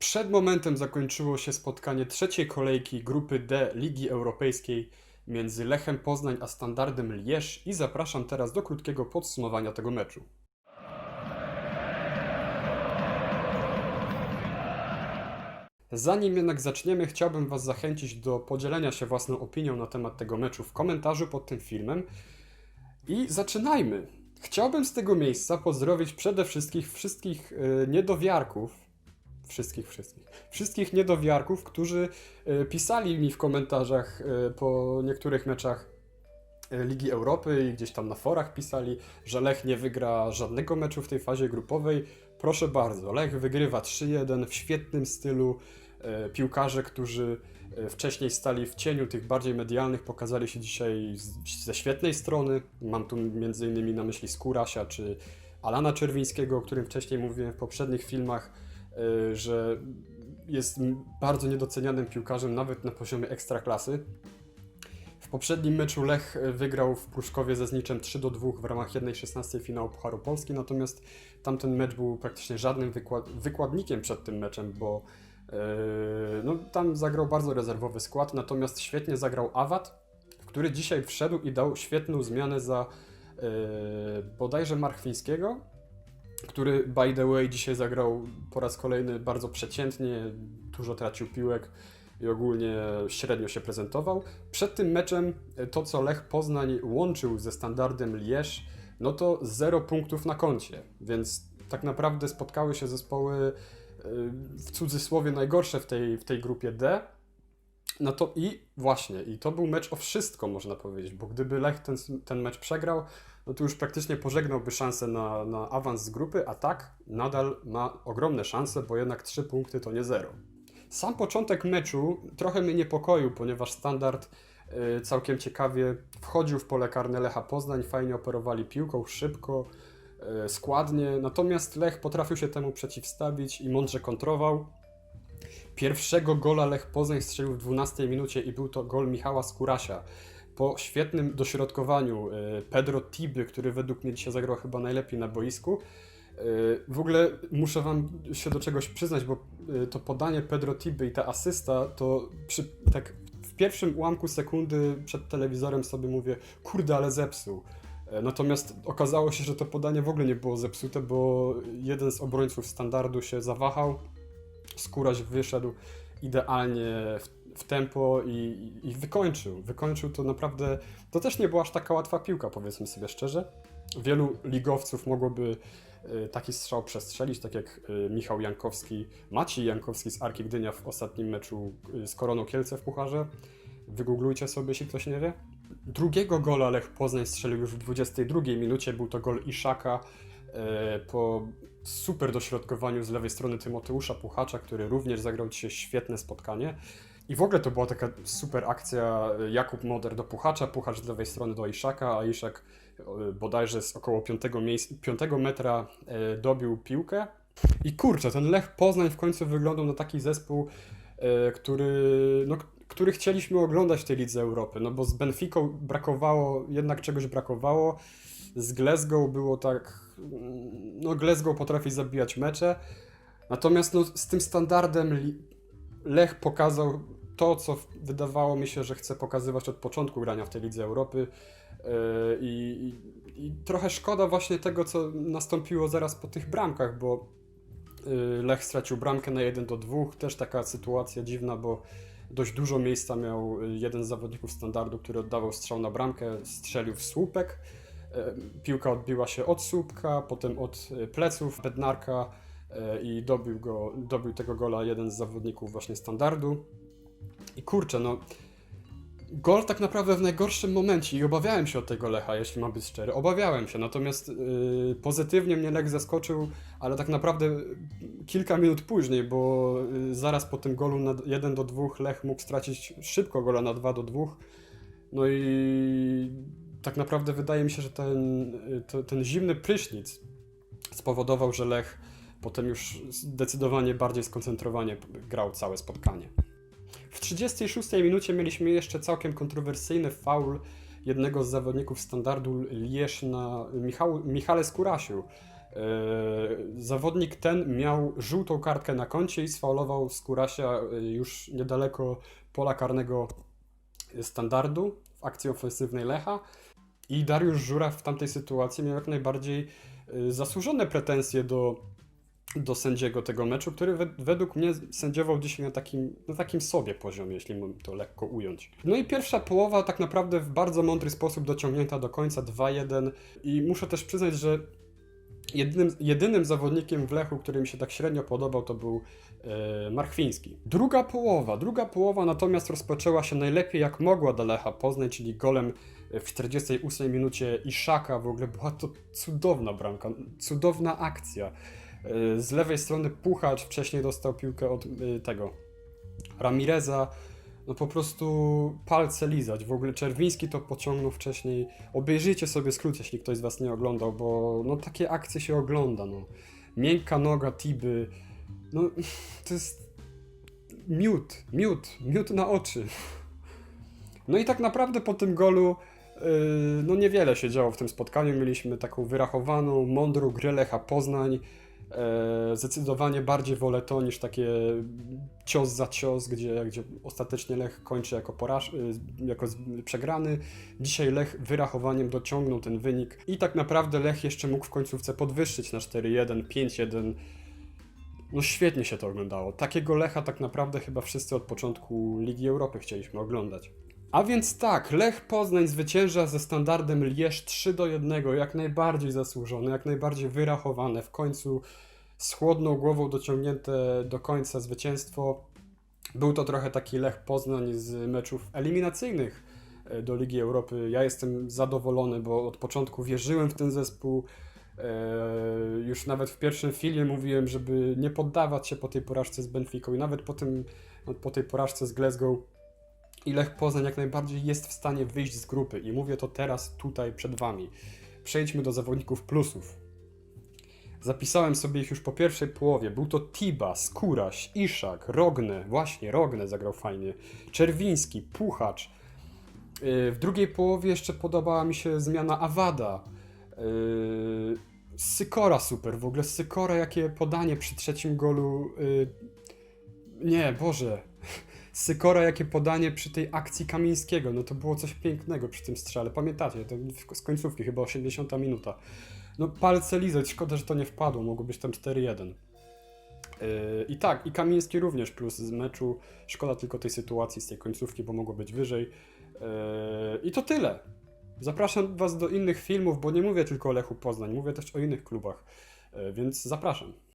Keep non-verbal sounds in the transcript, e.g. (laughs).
Przed momentem zakończyło się spotkanie trzeciej kolejki grupy D Ligi Europejskiej między Lechem Poznań a Standardem Lierz i zapraszam teraz do krótkiego podsumowania tego meczu. Zanim jednak zaczniemy, chciałbym Was zachęcić do podzielenia się własną opinią na temat tego meczu w komentarzu pod tym filmem. I zaczynajmy! Chciałbym z tego miejsca pozdrowić przede wszystkim wszystkich e, niedowiarków, wszystkich, wszystkich, wszystkich niedowiarków, którzy e, pisali mi w komentarzach e, po niektórych meczach e, Ligi Europy i gdzieś tam na forach pisali, że Lech nie wygra żadnego meczu w tej fazie grupowej. Proszę bardzo, Lech wygrywa 3-1 w świetnym stylu. Piłkarze, którzy wcześniej stali w cieniu tych bardziej medialnych, pokazali się dzisiaj ze świetnej strony. Mam tu innymi na myśli Skórasia czy Alana Czerwińskiego, o którym wcześniej mówiłem w poprzednich filmach, że jest bardzo niedocenianym piłkarzem nawet na poziomie ekstraklasy. W poprzednim meczu Lech wygrał w Pruszkowie ze Zniczem 3 do 2 w ramach 1-16 finału Pucharu Polski, natomiast tamten mecz był praktycznie żadnym wykład wykładnikiem przed tym meczem, bo e, no, tam zagrał bardzo rezerwowy skład, natomiast świetnie zagrał Awad, który dzisiaj wszedł i dał świetną zmianę za e, bodajże Marchwińskiego, który by the way dzisiaj zagrał po raz kolejny bardzo przeciętnie, dużo tracił piłek i ogólnie średnio się prezentował. Przed tym meczem e, to, co Lech Poznań łączył ze standardem Lierz, no to zero punktów na koncie, więc tak naprawdę spotkały się zespoły e, w cudzysłowie najgorsze w tej, w tej grupie D. No to i właśnie, i to był mecz o wszystko, można powiedzieć, bo gdyby Lech ten, ten mecz przegrał, no to już praktycznie pożegnałby szansę na, na awans z grupy, a tak nadal ma ogromne szanse, bo jednak 3 punkty to nie zero. Sam początek meczu trochę mnie niepokoił, ponieważ standard y, całkiem ciekawie wchodził w pole karne Lecha Poznań, fajnie operowali piłką, szybko, y, składnie, natomiast Lech potrafił się temu przeciwstawić i mądrze kontrował. Pierwszego gola Lech Poznań strzelił w 12 minucie i był to gol Michała Skurasia. Po świetnym dośrodkowaniu y, Pedro Tiby, który według mnie dzisiaj zagrał chyba najlepiej na boisku, y, w ogóle muszę wam się do czegoś przyznać, bo y, to podanie Pedro Tiby i ta asysta, to przy, tak w pierwszym ułamku sekundy przed telewizorem sobie mówię, kurde, ale zepsuł. E, Natomiast okazało się, że to podanie w ogóle nie było zepsute, bo jeden z obrońców standardu się zawahał, Skóraś wyszedł idealnie w, w tempo i, i, i wykończył. Wykończył to naprawdę. To też nie była aż taka łatwa piłka, powiedzmy sobie szczerze. Wielu ligowców mogłoby e, taki strzał przestrzelić, tak jak e, Michał Jankowski, Maciej Jankowski z Arki Gdynia w ostatnim meczu e, z Koroną Kielce w Pucharze. Wygooglujcie sobie, jeśli ktoś nie wie. Drugiego gola Lech Poznań strzelił już w 22 minucie. Był to gol Iszaka po super dośrodkowaniu z lewej strony Tymoteusza Puchacza, który również zagrał dzisiaj świetne spotkanie. I w ogóle to była taka super akcja e, Jakub Moder do Puchacza, Puchacz z lewej strony do Iszaka, a Iszak e, bodajże z około 5, miejsc, 5 metra e, dobił piłkę. I kurczę, ten Lech Poznań w końcu wyglądał na taki zespół, który, no, który chcieliśmy oglądać w tej Lidze Europy, no bo z Benficą brakowało, jednak czegoś brakowało, z Glasgow było tak, no Glasgow potrafi zabijać mecze, natomiast no, z tym standardem Lech pokazał to, co wydawało mi się, że chce pokazywać od początku grania w tej Lidze Europy. Yy, i, i, i trochę szkoda właśnie tego, co nastąpiło zaraz po tych bramkach, bo yy, Lech stracił bramkę na 1 do 2, też taka sytuacja dziwna, bo dość dużo miejsca miał y, jeden z zawodników standardu, który oddawał strzał na bramkę, strzelił w słupek. Y, Piłka odbiła się od słupka, potem od y, pleców Bednarka y, i dobił, go, dobił tego gola jeden z zawodników właśnie standardu. I kurczę, no gol tak naprawdę w najgorszym momencie i obawiałem się od tego Lecha, jeśli mam być szczery. Obawiałem się, natomiast y, pozytywnie mnie Lech zaskoczył, ale tak naprawdę kilka minut później, bo y, zaraz po tym golu na 1 do 2 Lech mógł stracić szybko gola na 2 do 2. No i tak naprawdę wydaje mi się, że ten, y, to, ten zimny prysznic spowodował, że Lech potem już zdecydowanie bardziej skoncentrowanie grał całe spotkanie. W 36 minucie mieliśmy jeszcze całkiem kontrowersyjny faul jednego z zawodników standardu Lierz na Michał, Michale Skórasiu. Yy, Zawodnik ten miał żółtą kartkę na koncie i sfaulował Skurasia yy, już niedaleko pola karnego standardu w akcji ofensywnej Lecha. I Dariusz Żura w tamtej sytuacji miał jak najbardziej yy, zasłużone pretensje do, do sędziego tego meczu, który we, według mnie sędziował dzisiaj na takim, na takim sobie poziomie, jeśli mógł to lekko ująć. No i pierwsza połowa tak naprawdę w bardzo mądry sposób dociągnięta do końca 2-1 i muszę też przyznać, że Jedynym, jedynym zawodnikiem w Lechu, który mi się tak średnio podobał, to był e, Marchwiński. Druga połowa. Druga połowa natomiast rozpoczęła się najlepiej jak mogła dla Lecha Poznań, czyli golem w 48 minucie Iszaka. W ogóle była to cudowna bramka, cudowna akcja. E, z lewej strony Puchacz wcześniej dostał piłkę od e, tego Ramireza. No po prostu palce lizać. W ogóle Czerwiński to pociągnął wcześniej. Obejrzyjcie sobie skrót, jeśli ktoś z Was nie oglądał, bo no takie akcje się ogląda. No. Miękka noga Tiby. No (laughs) to jest miód, miód, miód na oczy. No i tak naprawdę po tym golu no niewiele się działo w tym spotkaniu. Mieliśmy taką wyrachowaną, mądrą grę Lecha Poznań. E, zdecydowanie bardziej wolę to niż takie cios za cios, gdzie, gdzie ostatecznie Lech kończy jako, poraż, y, jako przegrany. Dzisiaj Lech wyrachowaniem dociągnął ten wynik i tak naprawdę Lech jeszcze mógł w końcówce podwyższyć na 4-1, 5-1. No świetnie się to oglądało. Takiego Lecha tak naprawdę chyba wszyscy od początku Ligi Europy chcieliśmy oglądać. A więc tak, Lech Poznań zwycięża ze standardem Lierz 3 do 1, jak najbardziej zasłużone, jak najbardziej wyrachowane. W końcu z chłodną głową dociągnięte do końca zwycięstwo. Był to trochę taki Lech Poznań z meczów eliminacyjnych e, do Ligi Europy. Ja jestem zadowolony, bo od początku wierzyłem w ten zespół. E, Już nawet w pierwszym filmie mówiłem, żeby nie poddawać się po tej porażce z Benficą i nawet po, tym, no, po tej porażce z Glasgow i Lech Poznań jak najbardziej jest w stanie wyjść z grupy. I mówię to teraz tutaj przed Wami. Przejdźmy do zawodników plusów. Zapisałem sobie ich już po pierwszej połowie. Był to Tiba, Skóraś, Iszak, Rogne, właśnie Rogne zagrał fajnie, Czerwiński, Puchacz. Yy, W drugiej połowie jeszcze podobała mi się zmiana Awada. Yy, Sykora super, w ogóle Sykora jakie podanie przy trzecim golu. yy, Nie, Boże. Sykora jakie podanie przy tej akcji Kamińskiego. No to było coś pięknego przy tym strzale. Pamiętacie, to z końcówki, chyba 80 minuta. No palce lizać, szkoda, że to nie wpadło, mogło być tam 4-1. Yy, I tak, i Kamiński również plus z meczu. Szkoda tylko tej sytuacji z tej końcówki, bo mogło być wyżej. Yy, I to tyle. Zapraszam Was do innych filmów, bo nie mówię tylko o Lechu Poznań, mówię też o innych klubach, Yy, więc zapraszam.